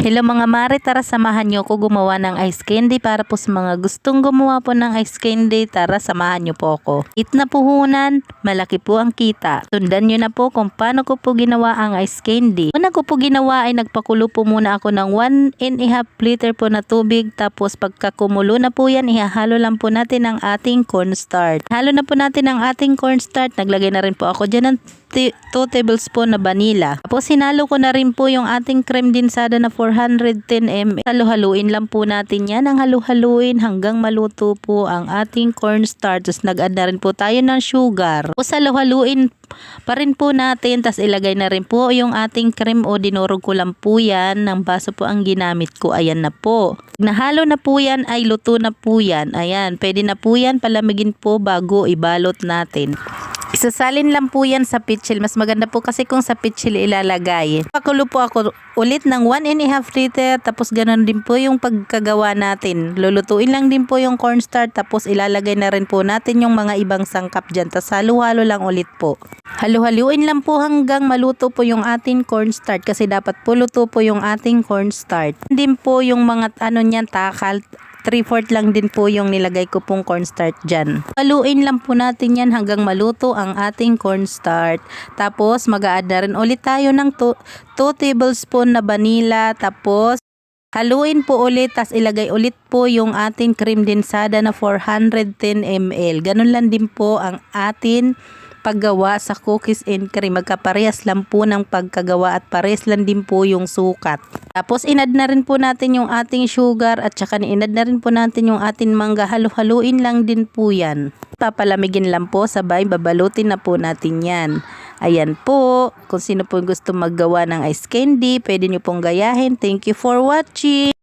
Hello mga mare, tara samahan nyo ko gumawa ng ice candy para po sa mga gustong gumawa po ng ice candy, tara samahan nyo po ako. It na puhunan, malaki po ang kita. Sundan nyo na po kung paano ko po ginawa ang ice candy. Una ko po ginawa ay nagpakulo po muna ako ng 1 and a half liter po na tubig tapos pagkakumulo na po yan, ihahalo lang po natin ang ating cornstarch. Halo na po natin ang ating cornstarch, naglagay na rin po ako dyan ng 2 tablespoon na vanilla. Tapos sinalo ko na rin po yung ating creme dinsada na 410 ml. Halo-haluin lang po natin yan. Ang halo-haluin hanggang maluto po ang ating cornstarch. Tapos nag-add na rin po tayo ng sugar. Tapos halo-haluin pa rin po natin. Tapos ilagay na rin po yung ating cream o dinurog ko lang po yan. Ng baso po ang ginamit ko. Ayan na po. Nahalo na po yan ay luto na po yan. Ayan. Pwede na po yan palamigin po bago ibalot natin. Isasalin lang po yan sa pitchil. Mas maganda po kasi kung sa pitchil ilalagay. Pakulo po ako ulit ng 1 and a half liter. Tapos ganun din po yung pagkagawa natin. Lulutuin lang din po yung cornstarch. Tapos ilalagay na rin po natin yung mga ibang sangkap dyan. Tapos halo-halo lang ulit po. Halo-haluin lang po hanggang maluto po yung ating cornstarch. Kasi dapat po luto po yung ating cornstarch. Din po yung mga ano niyan takal 3-4 lang din po yung nilagay ko pong cornstarch dyan. Haluin lang po natin yan hanggang maluto ang ating cornstarch. Tapos mag-a-add na rin ulit tayo ng 2 tablespoon na vanilla. Tapos Haluin po ulit, tas ilagay ulit po yung ating cream dinsada na 410 ml. Ganun lang din po ang atin paggawa sa cookies and cream. Magkaparehas lang po ng pagkagawa at parehas lang din po yung sukat. Tapos inad na rin po natin yung ating sugar at saka inad na rin po natin yung ating mangga. Halu-haluin lang din po yan. Papalamigin lang po sabay babalutin na po natin yan. Ayan po, kung sino po gusto maggawa ng ice candy, pwede nyo pong gayahin. Thank you for watching!